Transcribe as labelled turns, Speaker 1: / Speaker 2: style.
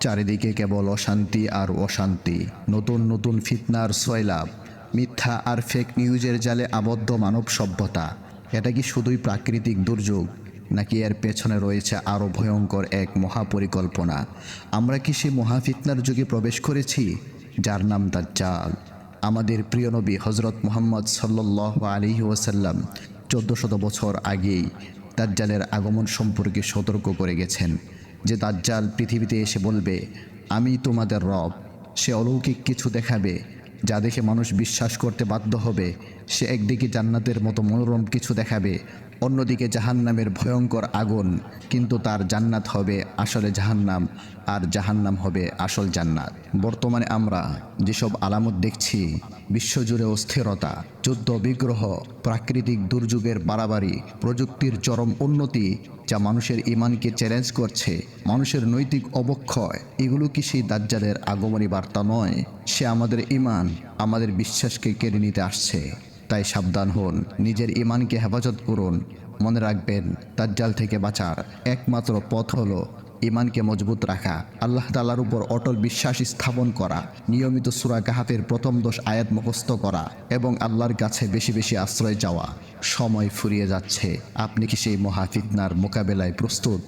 Speaker 1: চারিদিকে কেবল অশান্তি আর অশান্তি। নতুন নতুন ফিতনার সয়লাভ মিথ্যা আর ফেক নিউজের জালে আবদ্ধ মানব সভ্যতা। এটা কি শুধুই প্রাকৃতিক দুর্যোগ? নাকি এর পেছনে রয়েছে আরও ভয়ঙ্কর এক মহাপরিকল্পনা? আমরা কি সেই মহাফিতনার যুগে প্রবেশ করেছি? যার নাম দাজ্জাল। আমাদের প্রিয় নবী হজরত মোহাম্মদ সাল্লাহ আলী ওয়াসাল্লাম চোদ্দ শত বছর আগেই দাজ্জালের আগমন সম্পর্কে সতর্ক করে গেছেন। যে দাজ্জাল পৃথিবীতে এসে বলবে আমি তোমাদের রব। সে অলৌকিক কিছু দেখাবে। যা দেখে মানুষ বিশ্বাস করতে বাধ্য হবে। সে একদিকে জান্নাতের মতো মনোরম কিছু দেখাবে, অন্যদিকে জাহান্নামের ভয়ঙ্কর আগুন। কিন্তু তার জান্নাত হবে আসলে জাহান্নাম, আর জাহান্নাম হবে আসল জান্নাত। বর্তমানে আমরা যেসব আলামত দেখছি, বিশ্বজুড়ে অস্থিরতা, যুদ্ধ, বিগ্রহ, প্রাকৃতিক দুর্যোগের বাড়াবাড়ি, প্রযুক্তির চরম উন্নতি, যা মানুষের ইমানকে চ্যালেঞ্জ করছে, মানুষের নৈতিক অবক্ষয়, এগুলো কি সেই দাজ্জালের আগমনী বার্তা নয়? সে আমাদের ইমান আমাদের বিশ্বাসকে কেড়ে নিতে আসছে। তাই সাবধান হন, নিজের ইমানকে হেফাজত করুন, মনে রাখবেন, দাজ্জাল থেকে বাঁচার একমাত্র পথ হলো ইমানকে মজবুত রাখা। আল্লাহ তালার উপর অটল বিশ্বাস স্থাপন করা, নিয়মিত সুরা কাহাতের প্রথম দশ আয়াত মুখস্থ করা এবং আল্লাহর কাছে বেশি বেশি আশ্রয় যাওয়া সময় ফুরিয়ে যাচ্ছে, আপনি কি সেই মহাফিতনার মোকাবেলায় প্রস্তুত?